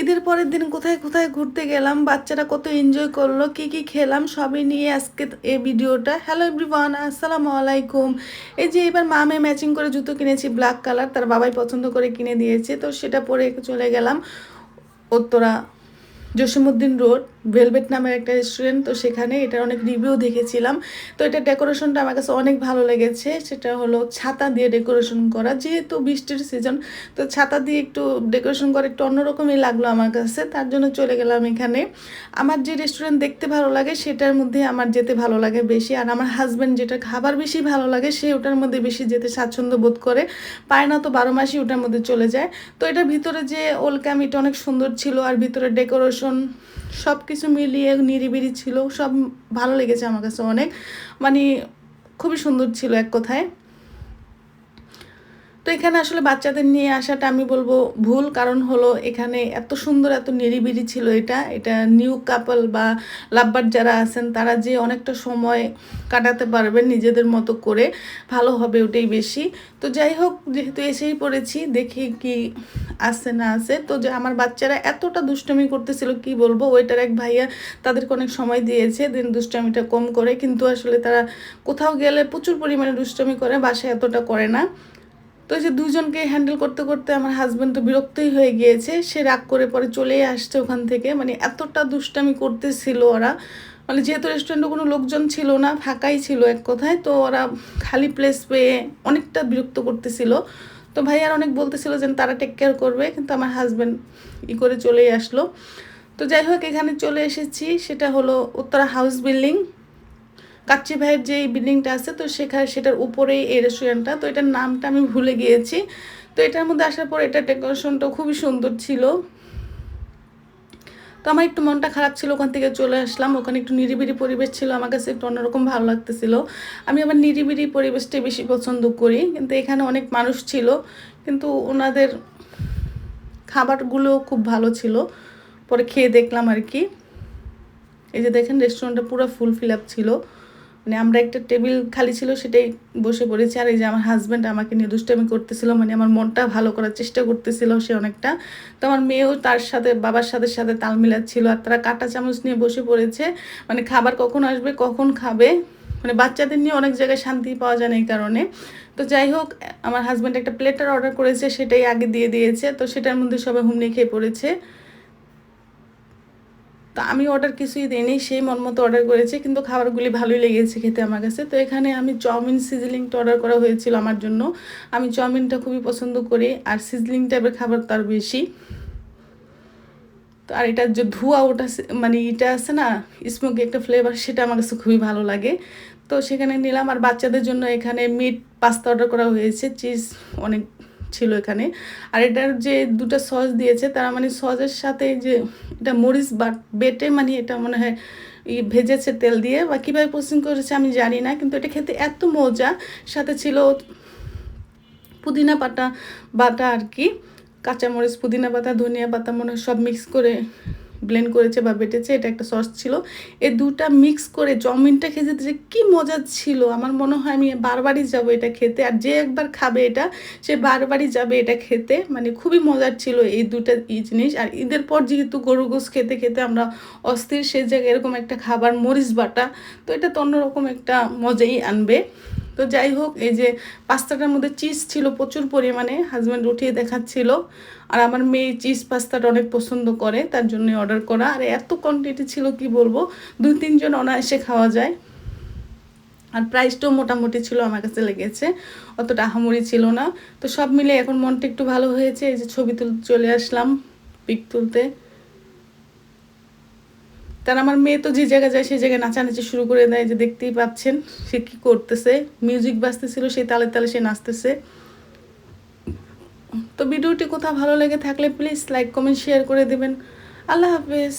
ঈদের পরের দিন কোথায় কোথায় ঘুরতে গেলাম, বাচ্চারা কত এনজয় করল, কি কি খেলাম, সবই নিয়ে আজকে এই ভিডিওটা। হ্যালো এভরিওয়ান আসসালামু আলাইকুম। এই যে এবার মামে ম্যাচিং করে জুতো কিনেছি ব্ল্যাক কালার তার বাবাই পছন্দ করে কিনে দিয়েছে, তো সেটা পরে চলে গেলাম উত্তরা জসিমুদ্দিন রোড ভেলভেট নামের একটা রেস্টুরেন্ট তো সেখানে এটার অনেক রিভিউ দেখেছিলাম। তো এটা ডেকোরেশনটা আমার কাছে অনেক ভালো লেগেছে। সেটা হলো ছাতা দিয়ে ডেকোরেশন করা, যেহেতু বৃষ্টির সিজন তো ছাতা দিয়ে একটু ডেকোরেশন করা একটু অন্যরকমই লাগল আমার কাছে। তার জন্য চলে গেলাম এখানে। আমার যে রেস্টুরেন্ট দেখতে ভালো লাগে, সেটার মধ্যে আমার যেতে ভালো লাগে বেশি। আর আমার হাজব্যান্ড যেটা খাবার বেশি ভালো লাগে, সে ওটার মধ্যে বেশি যেতে স্বাচ্ছন্দ্য বোধ করে। পায় না তো বারো মাসই ওটার মধ্যে চলে যায়। তো এটার ভিতরে যে ওলকাম এটা অনেক সুন্দর ছিল। আর ভিতরে ডেকোরেশন সব কিছু মিলিয়ে নিরিবিরি ছিল, সব ভালো লেগেছে আমার কাছে অনেক। মানে খুবই সুন্দর ছিল এক কথায়। তো এখানে আসলে বাচ্চাদের নিয়ে আসাটা আমি বলব ভুল, কারণ হলো এখানে এত সুন্দর, এত নিরিবিরি ছিল এটা। এটা নিউ কাপল বা লাভবার যারা আছেন, তারা যে অনেকটা সময় কাটাতে পারবেন নিজেদের মতো করে, ভালো হবে ওটাই বেশি। তো যাই হোক, যেহেতু এসেই পড়েছি, দেখি কি আসছে না আসে তো যে আমার বাচ্চারা এতটা দুষ্টমি করতেছিল, কি বলব, ওইটার এক ভাইয়া তাদেরকে অনেক সময় দিয়েছে, দিন দুষ্টমিটা কম করে, কিন্তু আসলে তারা কোথাও গেলে প্রচুর পরিমাণে দুষ্টমি করে, বাসায় এতটা করে না। তো যে দুজনকে হ্যান্ডেল করতে করতে আমার হাজব্যান্ড তো বিরক্তই হয়ে গিয়েছে। সে রাগ করে পরে চলেই আসছে ওখান থেকে। মানে এতটা দুষ্টামি করতেছিল ওরা। মানে যেহেতু রেস্টুরেন্টে কোনো লোকজন ছিল না, ফাঁকাই ছিল এক কথায়, তো ওরা খালি প্লেস পেয়ে অনেকটা বিরক্ত করতেছিল। তো ভাই আর অনেক বলতেছিল যে তারা টেক কেয়ার করবে, কিন্তু আমার হাজব্যান্ড ই করে চলেই আসলো। তো যাই হোক, এখানে চলে এসেছি। সেটা হলো উত্তরা হাউস বিল্ডিং কাচ্চি ভাইয়ের যে বিল্ডিংটা আছে, তো সেখানে সেটার উপরেই এই রেস্টুরেন্টটা তো এটার নামটা আমি ভুলে গিয়েছি। তো এটার মধ্যে আসার পর এটা ডেকোরেশনটা খুবই সুন্দর ছিল। তো আমার একটু মনটা খারাপ ছিল, ওখান থেকে চলে আসলাম। ওখানে একটু নিরিবিরি পরিবেশ ছিল, আমার কাছে একটু অন্যরকম ভালো লাগতেছিল। আমি আবার নিরিবিরি পরিবেশটাই বেশি পছন্দ করি। কিন্তু এখানে অনেক মানুষ ছিল, কিন্তু ওনাদের খাবারগুলো খুব ভালো ছিল। পরে খেয়ে দেখলাম আর কি। এই যে দেখেন রেস্টুরেন্টটা পুরো ফুল ফিল আপ ছিল। মানে আমরা একটা টেবিল খালি ছিল সেটাই বসে পড়েছি। আর এই যে আমার হাজব্যান্ড আমাকে নিয়ে দুষ্টামি করতেছিল মানে আমার মনটা ভালো করার চেষ্টা করতেছিল সে অনেকটা। তো আমার মেয়েও তার সাথে, বাবার সাথে সাথে তাল মিলাচ্ছিল। আর তারা কাঁটা চামচ নিয়ে বসে পড়েছে। মানে খাবার কখন আসবে, কখন খাবে? মানে বাচ্চাদের নিয়ে অনেক জায়গায় শান্তি পাওয়া যায় না এই কারণে। তো যাই হোক, আমার হাজব্যান্ড একটা প্লেটার অর্ডার করেছে, সেটাই আগে দিয়ে দিয়েছে। তো সেটার মধ্যে সবাই হুমনি খেয়ে পড়েছে। তো আমি অর্ডার কিছুই দিইনি, সেই মন মতো অর্ডার করেছি, কিন্তু খাবারগুলি ভালোই লেগেছে খেতে আমার কাছে। তো এখানে আমি চাউমিন সিজলিংটা অর্ডার করা হয়েছিল আমার জন্য। আমি চাউমিনটা খুবই পছন্দ করি, আর সিজলিং টাইপের খাবার তার বেশি। তো আর এটার যে ধোঁয়া, ওটা মানে এটা আছে না স্মোকি একটা ফ্লেভার সেটা আমার কাছে খুবই ভালো লাগে। তো সেখানে নিলাম, আর বাচ্চাদের জন্য এখানে মিট পাস্তা অর্ডার করা হয়েছে চিজ অনেক ছিল এখানে। আর এটার যে দুটো সস দিয়েছে, তারা মানে সসের সাথে যে এটা মরিচ বাট, বেটে মানে এটা মনে হয় ই ভেজেছে তেল দিয়ে বা কীভাবে প্রসেসিং করেছে আমি জানি না, কিন্তু এটা খেতে এত মজা। সাথে ছিল পুদিনা পাতা, বাটা আর কি, কাঁচামরিচ, পুদিনা পাতা, ধনিয়া পাতা মনে হয় সব মিক্স করে ব্লেন্ড করেছে বা বেটেছে, এটা একটা সস ছিল। এই দুটা মিক্স করে চাউমিনটা খেতে যে কী মজা ছিল। আমার মনে হয় আমি বারবারই যাব এটা খেতে। আর যে একবার খাবে এটা, সে বারবারই যাবে এটা খেতে। মানে খুবই মজার ছিল এই দুটা ই জিনিস। আর ঈদের পর যেহেতু গরু গোস খেতে খেতে আমরা অস্থির, সেই জায়গায় এরকম একটা খাবার মরিচ বাটা, তো এটা তো অন্যরকম একটা মজাই আনবে। তো যাই হোক, এই যে পাস্তাটার মধ্যে চিজ ছিল প্রচুর পরিমাণে হাজব্যান্ড উঠিয়ে দেখাচ্ছিল। আর আমার মেয়ে চিজ পাস্তাটা অনেক পছন্দ করে, তার জন্য অর্ডার করা। আর এত কোয়ান্টিটি ছিল, কি বলব? দুই তিনজন অনায়াসে খাওয়া যায়। আর প্রাইসটাও মোটামুটি ছিল, আমার কাছে লেগেছে। অতটা আহামরি ছিল না। তো সব মিলে এখন মনটা একটু ভালো হয়েছে, এই যে ছবি তুলতে চলে আসলাম, পিক তুলতে। তার আমার মেয়ে তো যে জায়গায় যায় সেই জায়গায় নাচানাচি শুরু করে দেয় যে দেখতেই পাচ্ছেন সে কি করতেছে। মিউজিক বাজতেছিল সেই তালে তালে সে নাচতেছে। তো ভিডিওটি কোথাও ভালো লেগে থাকলে প্লিজ লাইক কমেন্ট শেয়ার করে দেবেন। আল্লাহ হাফেজ।